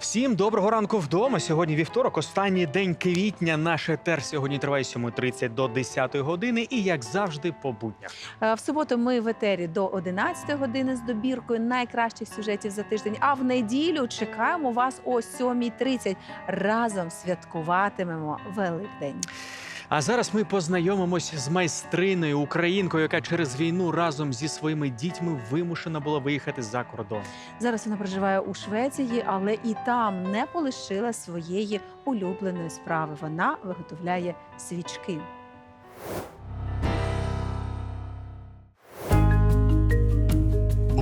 Всім доброго ранку вдома. Сьогодні вівторок, останній день квітня. Наш етер сьогодні триває з 7.30 до 10 години. І як завжди, по буднях. Е, В суботу ми в етері до 11 години з добіркою найкращих сюжетів за тиждень. А в неділю чекаємо вас о 7.30. Разом святкуватимемо Великдень. А зараз ми познайомимось з майстриною українкою, яка через війну разом зі своїми дітьми вимушена була виїхати за кордон. Зараз вона проживає у Швеції, але і там не полишила своєї улюбленої справи. Вона виготовляє свічки.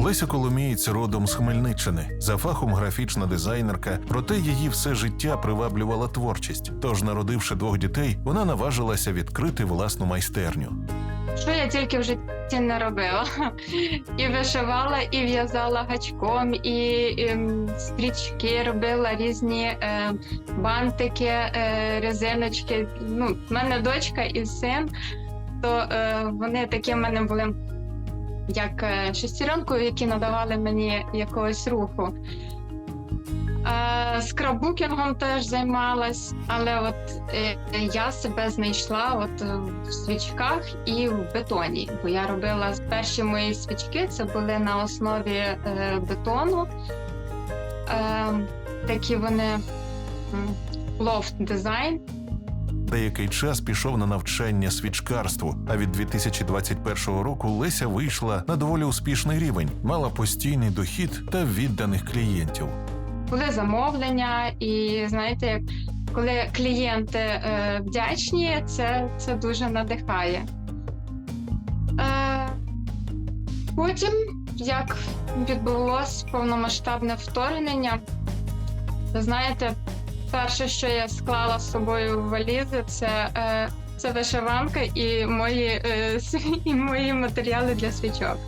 Леся Коломієць родом з Хмельниччини. За фахом графічна дизайнерка, проте її все життя приваблювала творчість. Тож, народивши двох дітей, вона наважилася відкрити власну майстерню. Що я тільки в житті не робила. І вишивала, і в'язала гачком, і, ем, стрічки робила різні е, бантики, е, резиночки. Ну, в мене дочка і син, то е, вони такі в мене були як е, шестеренкою, які надавали мені якогось руху. Е, скраббукінгом теж займалась, але от е, я себе знайшла от в свічках і в бетоні. Бо я робила перші мої свічки, це були на основі бетону. Е, такі вони лофт дизайн. Деякий час пішов на навчання свічкарству. А від 2021 року Леся вийшла на доволі успішний рівень, мала постійний дохід та відданих клієнтів. були замовлення, і знаєте, коли клієнти е, вдячні, це, це дуже надихає. Е, потім, як відбулось повномасштабне вторгнення, знаєте, перше, що я склала з собою в валізи, це, е, це вишиванка і мої, е, і мої матеріали для свічок.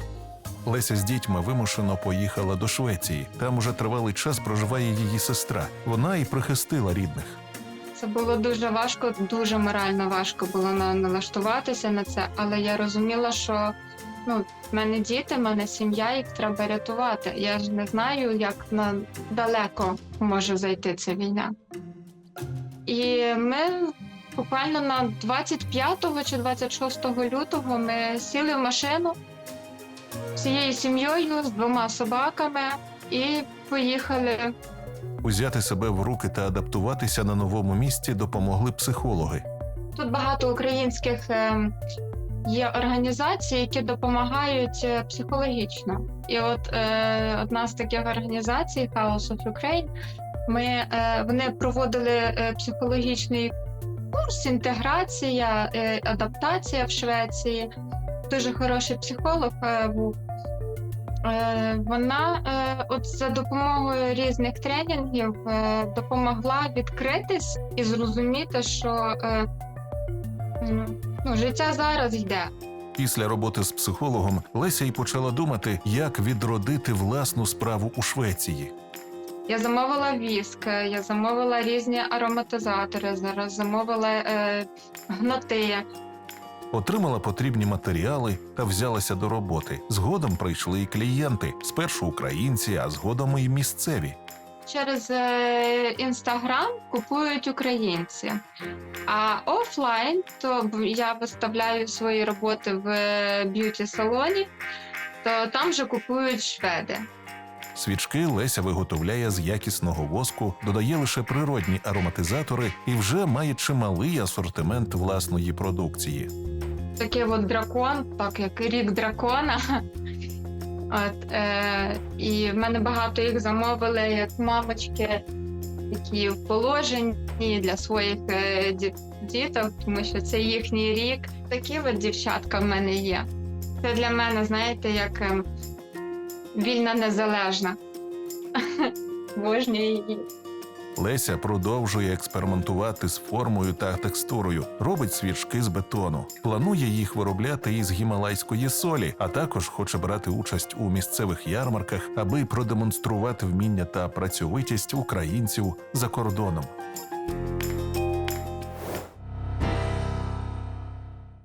Леся з дітьми вимушено поїхала до Швеції. Там уже тривалий час проживає її сестра. Вона і прихистила рідних. Це було дуже важко, дуже морально важко було налаштуватися на це, але я розуміла, що ну, в мене діти, в мене сім'я, їх треба рятувати. Я ж не знаю, як на далеко може зайти ця війна. І ми буквально на 25 чи 26 лютого ми сіли в машину всією сім'єю з двома собаками і поїхали Узяти себе в руки та адаптуватися на новому місці допомогли психологи. Тут багато українських е, є організацій, які допомагають е, психологічно. І от е, одна з таких організацій House of Ukraine, ми, е, вони проводили е, психологічний курс, інтеграція, е, адаптація в Швеції. Дуже хороший психолог був. Вона от за допомогою різних тренінгів допомогла відкритись і зрозуміти, що ну, життя зараз йде. Після роботи з психологом Леся й почала думати, як відродити власну справу у Швеції. Я замовила віск, е, я замовила різні ароматизатори, зараз замовила е, гноти. Отримала потрібні матеріали та взялася до роботи. Згодом прийшли і клієнти, спершу українці, а згодом і місцеві. Через інстаграм купують українці. А офлайн то я виставляю свої роботи в б'юті салоні, то там вже купують шведи. Свічки Леся виготовляє з якісного воску, додає лише природні ароматизатори і вже має чималий асортимент власної продукції. Такий от дракон, так як рік дракона. От, е, і в мене багато їх замовили як мамочки, які в положенні для своїх е, ді- діток, тому що це їхній рік. Такі от дівчатка в мене є. Це для мене, знаєте, як ем, вільна незалежна. Божній її. Леся продовжує експериментувати з формою та текстурою, робить свічки з бетону, планує їх виробляти із гімалайської солі, а також хоче брати участь у місцевих ярмарках, аби продемонструвати вміння та працьовитість українців за кордоном.